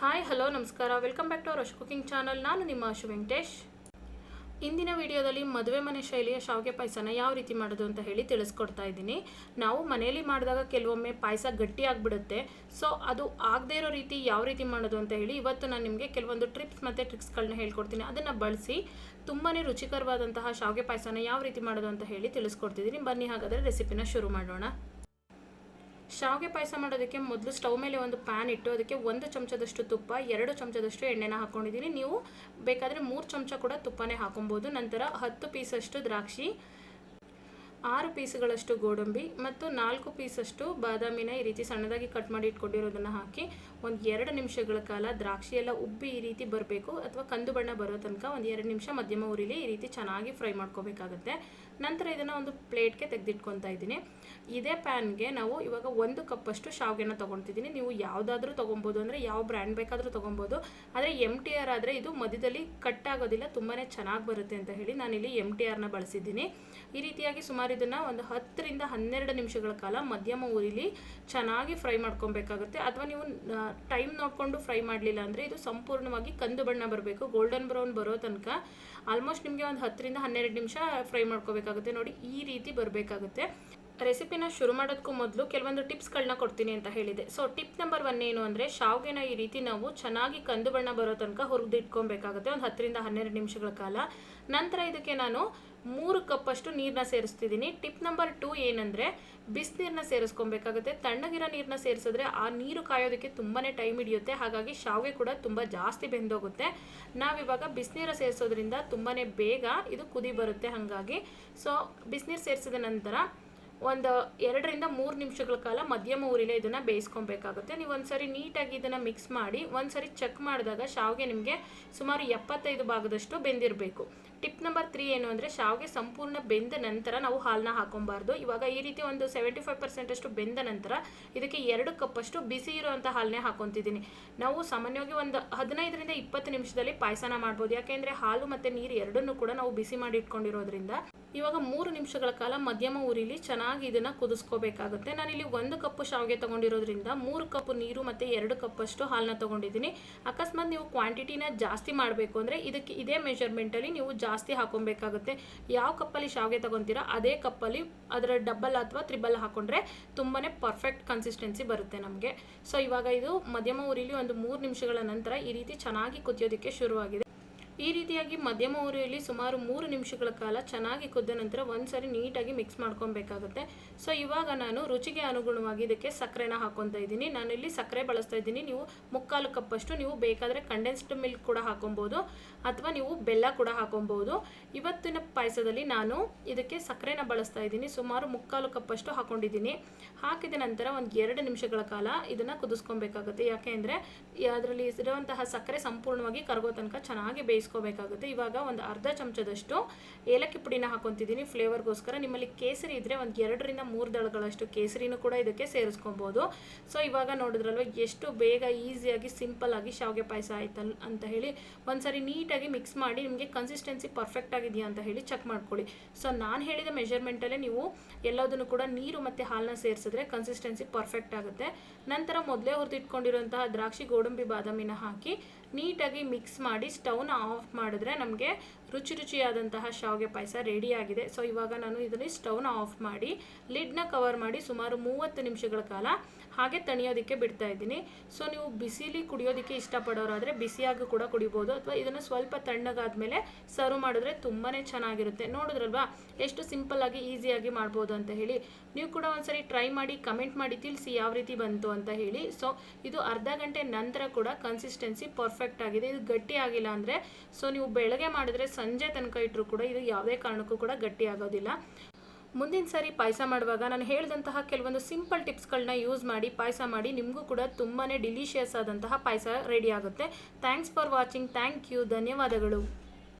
Hi hello ನಮಸ್ಕಾರ. Welcome back to our Ash cooking channel ನಾನು ನಿಮ್ಮ ಅಶು ವೆಂಕಟೇಶ್. ಇಂದಿನ ವಿಡಿಯೋದಲ್ಲಿ ಮದುವೆ ಮನೆ ಶೈಲಿಯ ಶಾವಿಗೆ ಪಾಯಸನ ಯಾವ ರೀತಿ ಮಾಡೋದು ಅಂತ ಹೇಳಿ ತಿಳಿಸ್ಕೊಡ್ತಾ ಇದ್ದೀನಿ. ನಾವು ಮನೆಯಲ್ಲಿ ಮಾಡಿದಾಗ ಕೆಲವೊಮ್ಮೆ ಪಾಯಸ ಗಟ್ಟಿ ಆಗಿಬಿಡುತ್ತೆ. ಸೊ ಅದು ಆಗದೇ ಇರೋ ರೀತಿ ಯಾವ ರೀತಿ ಮಾಡೋದು ಅಂತ ಹೇಳಿ ಇವತ್ತು ನಾನು ನಿಮಗೆ ಕೆಲವೊಂದು ಟ್ರಿಪ್ಸ್ ಮತ್ತು ಟ್ರಿಕ್ಸ್ಗಳನ್ನ ಹೇಳ್ಕೊಡ್ತೀನಿ. ಅದನ್ನು ಬಳಸಿ ತುಂಬಾ ರುಚಿಕರವಾದಂತಹ ಶಾವಿಗೆ ಪಾಯಸನ ಯಾವ ರೀತಿ ಮಾಡೋದು ಅಂತ ಹೇಳಿ ತಿಳಿಸ್ಕೊಡ್ತಿದ್ದೀನಿ. ಬನ್ನಿ ಹಾಗಾದರೆ ರೆಸಿಪಿನ ಶುರು ಮಾಡೋಣ. ಶಾವಿಗೆ ಪಾಯಸ ಮಾಡೋದಕ್ಕೆ ಮೊದಲು ಸ್ಟವ್ ಮೇಲೆ ಒಂದು ಪ್ಯಾನ್ ಇಟ್ಟು ಅದಕ್ಕೆ ಒಂದು ಚಮಚದಷ್ಟು ತುಪ್ಪ, ಎರಡು ಚಮಚದಷ್ಟು ಎಣ್ಣೆನ ಹಾಕ್ಕೊಂಡಿದ್ದೀನಿ ನೀವು ಬೇಕಾದರೆ ಮೂರು ಚಮಚ ಕೂಡ ತುಪ್ಪನೇ ಹಾಕೊಬೋದು. ನಂತರ ಹತ್ತು ಪೀಸಷ್ಟು ದ್ರಾಕ್ಷಿ ಆರು ಪೀಸ್ಗಳಷ್ಟು ಗೋಡಂಬಿ ಮತ್ತು ನಾಲ್ಕು ಪೀಸಷ್ಟು ಬಾದಾಮಿನ ಈ ರೀತಿ ಸಣ್ಣದಾಗಿ ಕಟ್ ಮಾಡಿ ಇಟ್ಕೊಂಡಿರೋದನ್ನು ಹಾಕಿ ಒಂದು ಎರಡು ನಿಮಿಷಗಳ ಕಾಲ ದ್ರಾಕ್ಷಿ ಎಲ್ಲ ಉಬ್ಬಿ ಈ ರೀತಿ ಬರಬೇಕು ಅಥವಾ ಕಂದು ಬಣ್ಣ ಬರೋ ತನಕ ಒಂದು ಎರಡು ನಿಮಿಷ ಮಧ್ಯಮ ಉರಿಲಿ ಈ ರೀತಿ ಚೆನ್ನಾಗಿ ಫ್ರೈ ಮಾಡ್ಕೋಬೇಕಾಗುತ್ತೆ. ನಂತರ ಇದನ್ನು ಒಂದು ಪ್ಲೇಟ್ಗೆ ತೆಗೆದಿಟ್ಕೊತಾ ಇದ್ದೀನಿ. ಇದೇ ಪ್ಯಾನ್ಗೆ ನಾವು ಇವಾಗ ಒಂದು ಕಪ್ಪಷ್ಟು ಶಾವಿಗೆನ ತೊಗೊಳ್ತಿದ್ದೀನಿ ನೀವು ಯಾವುದಾದ್ರೂ ತೊಗೊಬೋದು ಅಂದರೆ ಯಾವ ಬ್ರ್ಯಾಂಡ್ ಬೇಕಾದರೂ ತೊಗೊಬೋದು. ಆದರೆ ಎಂ ಟಿ ಆರ್ ಆದರೆ ಇದು ಮಧ್ಯದಲ್ಲಿ ಕಟ್ ಆಗೋದಿಲ್ಲ ತುಂಬಾ ಚೆನ್ನಾಗಿ ಬರುತ್ತೆ ಅಂತ ಹೇಳಿ ನಾನಿಲ್ಲಿ ಎಂ ಟಿ ಆರ್ನ ಬಳಸಿದ್ದೀನಿ. ಈ ರೀತಿಯಾಗಿ ಸುಮಾರು ಇದನ್ನು ಒಂದು ಹತ್ತರಿಂದ ಹನ್ನೆರಡು ನಿಮಿಷಗಳ ಕಾಲ ಮಧ್ಯಮ ಉರಿಲಿ ಚೆನ್ನಾಗಿ ಫ್ರೈ ಮಾಡ್ಕೊಬೇಕಾಗುತ್ತೆ. ಅಥವಾ ನೀವು ಟೈಮ್ ನೋಡಿಕೊಂಡು ಫ್ರೈ ಮಾಡಲಿಲ್ಲ ಅಂದರೆ ಇದು ಸಂಪೂರ್ಣವಾಗಿ ಕಂದು ಬಣ್ಣ ಬರಬೇಕು. ಗೋಲ್ಡನ್ ಬ್ರೌನ್ ಬರೋ ತನಕ ಆಲ್ಮೋಸ್ಟ್ ನಿಮಗೆ ಒಂದು ಹತ್ತರಿಂದ ಹನ್ನೆರಡು ನಿಮಿಷ ಫ್ರೈ ಮಾಡ್ಕೋಬೇಕಾಗುತ್ತೆ. ನೋಡಿ, ಈ ರೀತಿ ಬರಬೇಕಾಗುತ್ತೆ. ರೆಸಿಪಿನ ಶುರು ಮಾಡೋದಕ್ಕೂ ಮೊದಲು ಕೆಲವೊಂದು ಟಿಪ್ಸ್ಗಳನ್ನ ಕೊಡ್ತೀನಿ ಅಂತ ಹೇಳಿದೆ. ಸೊ ಟಿಪ್ ನಂಬರ್ ಒನ್ ಏನು ಅಂದರೆ ಶಾವಿಗೆನ ಈ ರೀತಿ ನಾವು ಚೆನ್ನಾಗಿ ಕಂದು ಬಣ್ಣ ಬರೋ ತನಕ ಹುರಿದಿಟ್ಕೊಬೇಕಾಗುತ್ತೆ ಒಂದು ಹತ್ತರಿಂದ ಹನ್ನೆರಡು ನಿಮಿಷಗಳ ಕಾಲ. ನಂತರ ಇದಕ್ಕೆ ನಾನು ಮೂರು ಕಪ್ಪಷ್ಟು ನೀರನ್ನ ಸೇರಿಸ್ತಿದ್ದೀನಿ. ಟಿಪ್ ನಂಬರ್ ಟೂ ಏನಂದರೆ ಬಿಸಿನೀರನ್ನ ಸೇರಿಸ್ಕೊಬೇಕಾಗುತ್ತೆ. ತಣ್ಣಗಿರೋ ನೀರನ್ನ ಸೇರಿಸಿದ್ರೆ ಆ ನೀರು ಕಾಯೋದಕ್ಕೆ ತುಂಬಾ ಟೈಮ್ ಹಿಡಿಯುತ್ತೆ. ಹಾಗಾಗಿ ಶಾವಿಗೆ ಕೂಡ ತುಂಬ ಜಾಸ್ತಿ ಬೆಂದೋಗುತ್ತೆ. ನಾವಿವಾಗ ಬಿಸಿನೀರ ಸೇರಿಸೋದ್ರಿಂದ ತುಂಬಾ ಬೇಗ ಇದು ಕುದಿ ಬರುತ್ತೆ ಹಾಗಾಗಿ. ಸೊ ಬಿಸಿನೀರು ಸೇರಿಸಿದ ನಂತರ ಒಂದು ಎರಡರಿಂದ ಮೂರು ನಿಮಿಷಗಳ ಕಾಲ ಮಧ್ಯಮ ಊರಿಲೆ ಇದನ್ನು ಬೇಯಿಸ್ಕೊಬೇಕಾಗುತ್ತೆ. ನೀವು ಒಂದ್ಸರಿ ನೀಟಾಗಿ ಇದನ್ನು ಮಿಕ್ಸ್ ಮಾಡಿ, ಒಂದ್ಸರಿ ಚೆಕ್ ಮಾಡಿದಾಗ ಶಾವಿಗೆ ನಿಮಗೆ ಸುಮಾರು ಎಪ್ಪತ್ತೈದು ಭಾಗದಷ್ಟು ಬೆಂದಿರಬೇಕು. ಟಿಪ್ ನಂಬರ್ ತ್ರೀ ಏನು ಅಂದರೆ ಶಾವಿಗೆ ಸಂಪೂರ್ಣ ಬೆಂದ ನಂತರ ನಾವು ಹಾಲನ್ನ ಹಾಕೊಬಾರ್ದು. ಇವಾಗ ಈ ರೀತಿ ಒಂದು ಸೆವೆಂಟಿ ಫೈವ್ ಪರ್ಸೆಂಟ್ ಅಷ್ಟು ಬೆಂದ ನಂತರ ಇದಕ್ಕೆ ಎರಡು ಕಪ್ಪಷ್ಟು ಬಿಸಿ ಇರುವಂಥ ಹಾಲನ್ನೇ ಹಾಕೊತಿದ್ದೀನಿ. ನಾವು ಸಾಮಾನ್ಯವಾಗಿ ಒಂದು ಹದಿನೈದರಿಂದ ಇಪ್ಪತ್ತು ನಿಮಿಷದಲ್ಲಿ ಪಾಯಸನ ಮಾಡ್ಬೋದು. ಯಾಕೆಂದರೆ ಹಾಲು ಮತ್ತು ನೀರು ಎರಡನ್ನೂ ಕೂಡ ನಾವು ಬಿಸಿ ಮಾಡಿ ಇಟ್ಕೊಂಡಿರೋದ್ರಿಂದ ಇವಾಗ ಮೂರು ನಿಮಿಷಗಳ ಕಾಲ ಮಧ್ಯಮ ಉರಿಲಿ ಚೆನ್ನಾಗಿ ಇದನ್ನು ಕುದಿಸ್ಕೋಬೇಕಾಗುತ್ತೆ. ನಾನಿಲ್ಲಿ ಒಂದು ಕಪ್ಪು ಶಾವಿಗೆ ತೊಗೊಂಡಿರೋದ್ರಿಂದ ಮೂರು ಕಪ್ ನೀರು ಮತ್ತು ಎರಡು ಕಪ್ಪಷ್ಟು ಹಾಲನ್ನ ತೊಗೊಂಡಿದ್ದೀನಿ. ಅಕಸ್ಮಾತ್ ನೀವು ಕ್ವಾಂಟಿಟಿನ ಜಾಸ್ತಿ ಮಾಡಬೇಕು ಅಂದರೆ ಇದಕ್ಕೆ ಇದೇ ಮೆಷರ್ಮೆಂಟಲ್ಲಿ ನೀವು ಜಾಸ್ತಿ ಹಾಕೊಬೇಕಾಗುತ್ತೆ. ಯಾವ ಕಪ್ಪಲ್ಲಿ ಶಾವಿಗೆ ತೊಗೊತೀರಾ ಅದೇ ಕಪ್ಪಲ್ಲಿ ಅದರ ಡಬ್ಬಲ್ ಅಥವಾ ತ್ರಿಬಲ್ ಹಾಕೊಂಡ್ರೆ ತುಂಬಾ ಪರ್ಫೆಕ್ಟ್ ಕನ್ಸಿಸ್ಟೆನ್ಸಿ ಬರುತ್ತೆ ನಮಗೆ. ಸೊ ಇವಾಗ ಇದು ಮಧ್ಯಮ ಉರಿಲಿ ಒಂದು ಮೂರು ನಿಮಿಷಗಳ ನಂತರ ಈ ರೀತಿ ಚೆನ್ನಾಗಿ ಕುದಿಯೋದಕ್ಕೆ ಶುರುವಾಗಿದೆ. ಈ ರೀತಿಯಾಗಿ ಮಧ್ಯಮ ಉರಿಯಲ್ಲಿ ಸುಮಾರು ಮೂರು ನಿಮಿಷಗಳ ಕಾಲ ಚೆನ್ನಾಗಿ ಕುದ್ದ ನಂತರ ಒಂದ್ಸರಿ ನೀಟಾಗಿ ಮಿಕ್ಸ್ ಮಾಡ್ಕೊಬೇಕಾಗುತ್ತೆ ಸೊ ಇವಾಗ ನಾನು ರುಚಿಗೆ ಅನುಗುಣವಾಗಿ ಇದಕ್ಕೆ ಸಕ್ಕರೆನ ಹಾಕೊತಾ ಇದ್ದೀನಿ. ನಾನಿಲ್ಲಿ ಸಕ್ಕರೆ ಬಳಸ್ತಾ ಇದ್ದೀನಿ. ನೀವು ಮುಕ್ಕಾಲು ಕಪ್ಪಷ್ಟು ನೀವು ಬೇಕಾದರೆ ಕಂಡೆನ್ಸ್ಡ್ ಮಿಲ್ಕ್ ಕೂಡ ಹಾಕೊಬೋದು, ಅಥವಾ ನೀವು ಬೆಲ್ಲ ಕೂಡ ಹಾಕೊಬೋದು. ಇವತ್ತಿನ ಪಾಯಸದಲ್ಲಿ ನಾನು ಇದಕ್ಕೆ ಸಕ್ಕರೆನ ಬಳಸ್ತಾ ಇದ್ದೀನಿ. ಸುಮಾರು ಮುಕ್ಕಾಲು ಕಪ್ಪಷ್ಟು ಹಾಕೊಂಡಿದ್ದೀನಿ. ಹಾಕಿದ ನಂತರ ಒಂದು ಎರಡು ನಿಮಿಷಗಳ ಕಾಲ ಇದನ್ನು ಕುದಿಸ್ಕೊಬೇಕಾಗುತ್ತೆ ಯಾಕೆ ಅಂದರೆ ಅದರಲ್ಲಿ ಇರುವಂತಹ ಸಕ್ಕರೆ ಸಂಪೂರ್ಣವಾಗಿ ಕರಗೋ ತನಕ ಚೆನ್ನಾಗಿ ಬೇಯಿಸ್ಕೋಬೇಕಾಗುತ್ತೆ ಇವಾಗ ಒಂದು ಅರ್ಧ ಚಮಚದಷ್ಟು ಏಲಕ್ಕಿ ಪುಡಿನ ಹಾಕೊತಿದ್ದೀನಿ. ಫ್ಲೇವರ್ಗೋಸ್ಕರ ನಿಮ್ಮಲ್ಲಿ ಕೇಸರಿ ಇದ್ದರೆ ಒಂದು ಎರಡರಿಂದ ಮೂರು ದಳಗಳಷ್ಟು ಕೇಸರಿನೂ ಕೂಡ ಇದಕ್ಕೆ ಸೇರಿಸ್ಕೊಬೋದು. ಸೊ, ಇವಾಗ ನೋಡಿದ್ರಲ್ವ, ಎಷ್ಟು ಬೇಗ ಈಸಿಯಾಗಿ ಸಿಂಪಲ್ ಆಗಿ ಶಾವಿಗೆ ಪಾಯಸ ಆಯ್ತಲ್ಲ ಅಂತ ಹೇಳಿ ಒಂದ್ಸರಿ ನೀಟಾಗಿ ಮಿಕ್ಸ್ ಮಾಡಿ ನಿಮಗೆ ಕನ್ಸಿಸ್ಟೆನ್ಸಿ ಪರ್ಫೆಕ್ಟ್ ಆಗಿದೆಯಾ ಅಂತ ಹೇಳಿ ಚೆಕ್ ಮಾಡ್ಕೊಳ್ಳಿ. ಸೊ, ನಾನು ಹೇಳಿದ ಮೆಷರ್ಮೆಂಟಲ್ಲೇ ನೀವು ಎಲ್ಲದನ್ನು ಕೂಡ ನೀರು ಮತ್ತು ಹಾಲನ್ನ ಸೇರಿಸಿದ್ರೆ ಕನ್ಸಿಸ್ಟೆನ್ಸಿ ಪರ್ಫೆಕ್ಟ್ ಆಗುತ್ತೆ. ನಂತರ ಮೊದಲೇ ಹುರಿದಿಟ್ಕೊಂಡಿರುವಂತಹ ದ್ರಾಕ್ಷಿ ಗೋಡಂಬಿ ಬಾದಾಮಿನ ಹಾಕಿ ನೀಟಾಗಿ ಮಿಕ್ಸ್ ಮಾಡಿ ಸ್ಟವ್ನ ಆಫ್ ಮಾಡಿದ್ರೆ ನಮಗೆ ರುಚಿ ರುಚಿಯಾದಂತಹ ಶಾವಿಗೆ ಪಾಯಸ ರೆಡಿ ಆಗಿದೆ. ಸೊ ಇವಾಗ ನಾನು ಇದರಲ್ಲಿ ಸ್ಟವ್ನ ಆಫ್ ಮಾಡಿ ಲಿಡ್ನ ಕವರ್ ಮಾಡಿ ಸುಮಾರು ಮೂವತ್ತು ನಿಮಿಷಗಳ ಕಾಲ ಹಾಗೆ ತಣಿಯೋದಕ್ಕೆ ಬಿಡ್ತಾ ಇದ್ದೀನಿ. ಸೊ ನೀವು ಬಿಸಿಲಿ ಕುಡಿಯೋದಕ್ಕೆ ಇಷ್ಟಪಡೋರಾದರೆ ಬಿಸಿಯಾಗಿ ಕೂಡ ಕುಡಿಬೋದು. ಅಥವಾ ಇದನ್ನು ಸ್ವಲ್ಪ ತಣ್ಣಗಾದ್ಮೇಲೆ ಸರ್ವ್ ಮಾಡಿದ್ರೆ ತುಂಬಾ ಚೆನ್ನಾಗಿರುತ್ತೆ. ನೋಡಿದ್ರಲ್ವಾ? ಎಷ್ಟು ಸಿಂಪಲ್ ಆಗಿ ಈಸಿಯಾಗಿ ಮಾಡ್ಬೋದು ಅಂತ ಹೇಳಿ. ನೀವು ಕೂಡ ಒಂದ್ಸರಿ ಟ್ರೈ ಮಾಡಿ ಕಮೆಂಟ್ ಮಾಡಿ ತಿಳಿಸಿ ಯಾವ ರೀತಿ ಬಂತು ಅಂತ ಹೇಳಿ. ಸೊ ಇದು ಅರ್ಧ ಗಂಟೆ ನಂತರ ಕೂಡ ಕನ್ಸಿಸ್ಟೆನ್ಸಿ ಪರ್ಫೆಕ್ಟ್ ಆಗಿದೆ. ಇದು ಗಟ್ಟಿ ಆಗಿಲ್ಲ ಅಂದರೆ ಸೊ ನೀವು ಬೆಳಗ್ಗೆ ಮಾಡಿದ್ರೆ ಸಂಜೆ ತನಕ ಇಟ್ಟರೂ ಕೂಡ ಇದು ಯಾವುದೇ ಕಾರಣಕ್ಕೂ ಕೂಡ ಗಟ್ಟಿ ಆಗೋದಿಲ್ಲ ಮುಂದಿನ ಸಾರಿ ಪಾಯಸ ಮಾಡುವಾಗ ನಾನು ಹೇಳಿದಂತಹ ಕೆಲವೊಂದು ಸಿಂಪಲ್ ಟಿಪ್ಸ್ಗಳನ್ನ ಯೂಸ್ ಮಾಡಿ ಪಾಯಸ ಮಾಡಿ ನಿಮಗೂ ಕೂಡ ತುಂಬಾ ಡಿಲಿಷಿಯಸ್ ಆದಂತಹ ಪಾಯಸ ರೆಡಿ ಆಗುತ್ತೆ. Thanks for watching thank you ಧನ್ಯವಾದಗಳು.